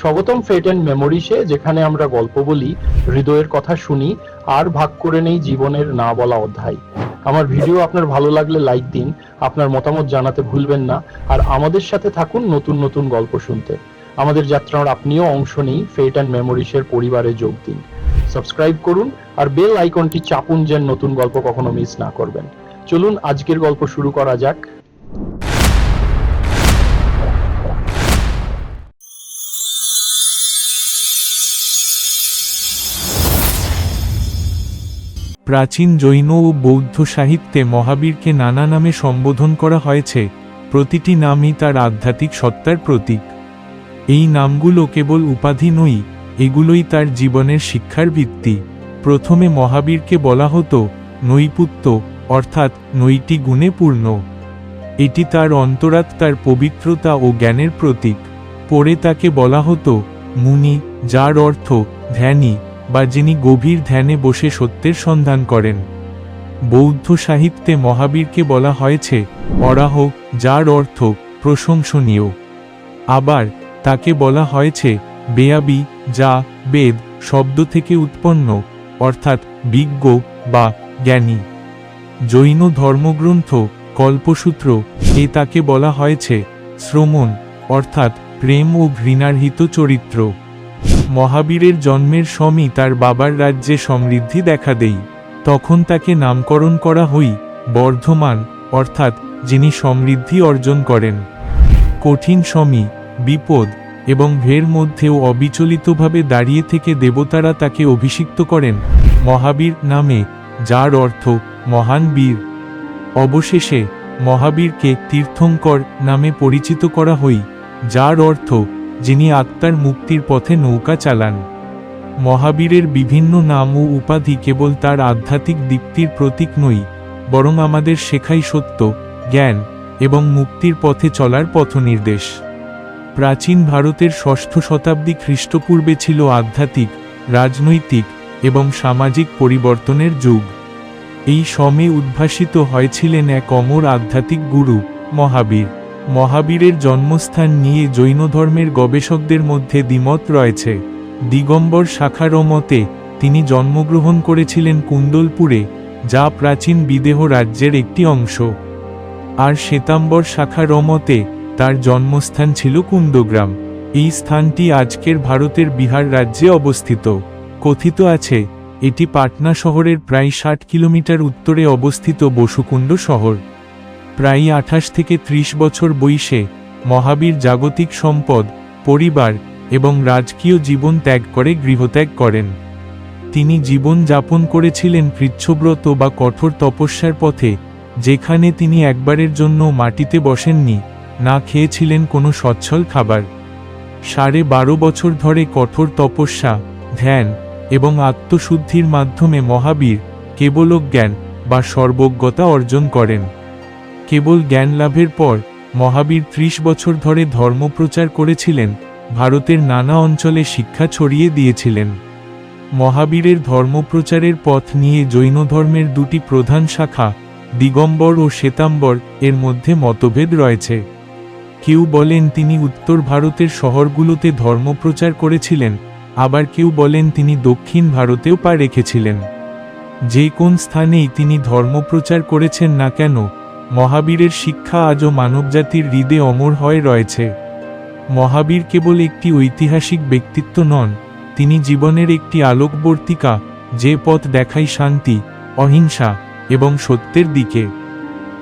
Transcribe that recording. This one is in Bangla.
স্বাগতম ফেট অ্যান্ড মেমোরিসে যেখানে আমরা গল্প বলি, হৃদয়ের কথা শুনি, আর ভাগ করে নেই জীবনের না বলা অধ্যায়। আমার ভিডিও আপনার ভালো লাগলে লাইক দিন, আপনার মতামত জানাতে ভুলবেন না, আর আমাদের সাথে থাকুন নতুন নতুন গল্প শুনতে। আমাদের যাত্রার আপনিও অংশ নিই ফেট অ্যান্ড মেমোরিসের পরিবারে যোগ দিন। সাবস্ক্রাইব করুন, আর বেল আইকনটি চাপুন যেন নতুন গল্প কখনো মিস না করবেন। চলুন, আজকের গল্প শুরু করা যাক। প্রাচীন জৈন ও বৌদ্ধ সাহিত্যে মহাবীরকে নানা নামে সম্বোধন করা হয়েছে, প্রতিটি নামই তার আধ্যাত্মিক সত্তার প্রতীক। এই নামগুলো কেবল উপাধি নই এগুলোই তার জীবনের শিক্ষার ভিত্তি। প্রথমে মহাবীরকে বলা হতো, নৈপুত্য, অর্থাৎ নৈটি গুণে পূর্ণ। এটি তার অন্তরাত্মার পবিত্রতা ও জ্ঞানের প্রতীক। পরে তাকে বলা হতো, মুনি, যার অর্থ ধ্যানী। বা যিনি গভীর ধ্যানে বসে সত্যের সন্ধান করেন। বৌদ্ধ সাহিত্যে মহাবীরকে বলা হয়েছে, অরাহ, যার অর্থ, প্রশংসনীয়। আবার তাকে বলা হয়েছে, বেয়াবি, যা বেদ, শব্দ থেকে উৎপন্ন, অর্থাৎ বিজ্ঞ বা জ্ঞানী। জৈন ধর্মগ্রন্থ, কল্পসূত্র, এ তাকে বলা হয়েছে, শ্রমণ, অর্থাৎ প্রেম ও ঘৃণার্হিত চরিত্র। মহাবীরের জন্মের সময় তার বাবার রাজ্যে সমৃদ্ধি দেখা দেই। তখন তাকে নামকরণ করা হই বর্ধমান, অর্থাৎ যিনি সমৃদ্ধি অর্জন করেন। কঠিন সমী বিপদ এবং ভের মধ্যেও অবিচলিতভাবে দাঁড়িয়ে থেকে দেবতারা তাকে অভিষিক্ত করেন। মহাবীর নামে, যার অর্থ মহান বীর। অবশেষে মহাবীরকে তীর্থঙ্কর নামে পরিচিত করা হই, যার অর্থ যিনি আত্মার মুক্তির পথে নৌকা চালান। মহাবীরের বিভিন্ন নাম ও উপাধি কেবল তার আধ্যাত্মিক দীপ্তির প্রতীক নই, বরং আমাদের শেখাই সত্য, জ্ঞান এবং মুক্তির পথে চলার পথনির্দেশ। প্রাচীন ভারতের ষষ্ঠ শতাব্দী খ্রিস্টপূর্বে ছিল আধ্যাত্মিক, রাজনৈতিক এবং সামাজিক পরিবর্তনের যুগ। এই সময়ে উদ্ভাসিত হয়েছিলেন এক অমর আধ্যাত্মিক গুরু, মহাবীর। মহাবীরের জন্মস্থান নিয়ে জৈন ধর্মের গবেষকদের মধ্যে দ্বিমত রয়েছে। দিগম্বর শাখার মতে তিনি জন্মগ্রহণ করেছিলেন কুণ্ডলপুরে যা প্রাচীন বিদেহ রাজ্যের একটি অংশ। আর শ্বেতাম্বর শাখার মতে তার জন্মস্থান ছিল কুণ্ডগ্রাম এই স্থানটি আজকের ভারতের বিহার রাজ্যে অবস্থিত। কথিত আছে, এটি পাটনা শহরের প্রায় ষাট কিলোমিটার উত্তরে অবস্থিত বসুকুণ্ড শহর। প্রায় আঠাশ থেকে ত্রিশ বছর বয়সে মহাবীর জাগতিক সম্পদ, পরিবার এবং রাজকীয় জীবন ত্যাগ করে গৃহত্যাগ করেন। তিনি জীবন যাপন করেছিলেন কৃচ্ছব্রত বা কঠোর তপস্যার পথে, যেখানে তিনি একবারের জন্য মাটিতে বসেননি, না খেয়েছিলেন কোনো সচ্ছল খাবার। সাড়ে বারো বছর ধরে কঠোর তপস্যা, ধ্যান এবং আত্মশুদ্ধির মাধ্যমে মহাবীর কেবল জ্ঞান বা সর্বজ্ঞতা অর্জন করেন। কেবল জ্ঞান লাভের পর মহাবীর ত্রিশ বছর ধরে ধর্মপ্রচার করেছিলেন, ভারতের নানা অঞ্চলে শিক্ষা ছড়িয়ে দিয়েছিলেন। মহাবীরের ধর্মপ্রচারের পথ নিয়ে জৈন ধর্মের দুটি প্রধান শাখা, দিগম্বর ও শ্বেতাম্বর, এর মধ্যে মতভেদ রয়েছে। কেউ বলেন তিনি উত্তর ভারতের শহরগুলোতে ধর্মপ্রচার করেছিলেন, আবার কেউ বলেন তিনি দক্ষিণ ভারতেও পা রেখেছিলেন। যে কোন স্থানেই তিনি ধর্মপ্রচার করেছেন না কেন মহাবীরের শিক্ষা আজও মানবজাতির হৃদে অমর হয়ে রয়েছে। মহাবীর কেবল একটি ঐতিহাসিক ব্যক্তিত্ব নন, তিনি জীবনের একটি আলোকবর্তিকা, যে পথ দেখায় শান্তি, অহিংসা এবং সত্যের দিকে।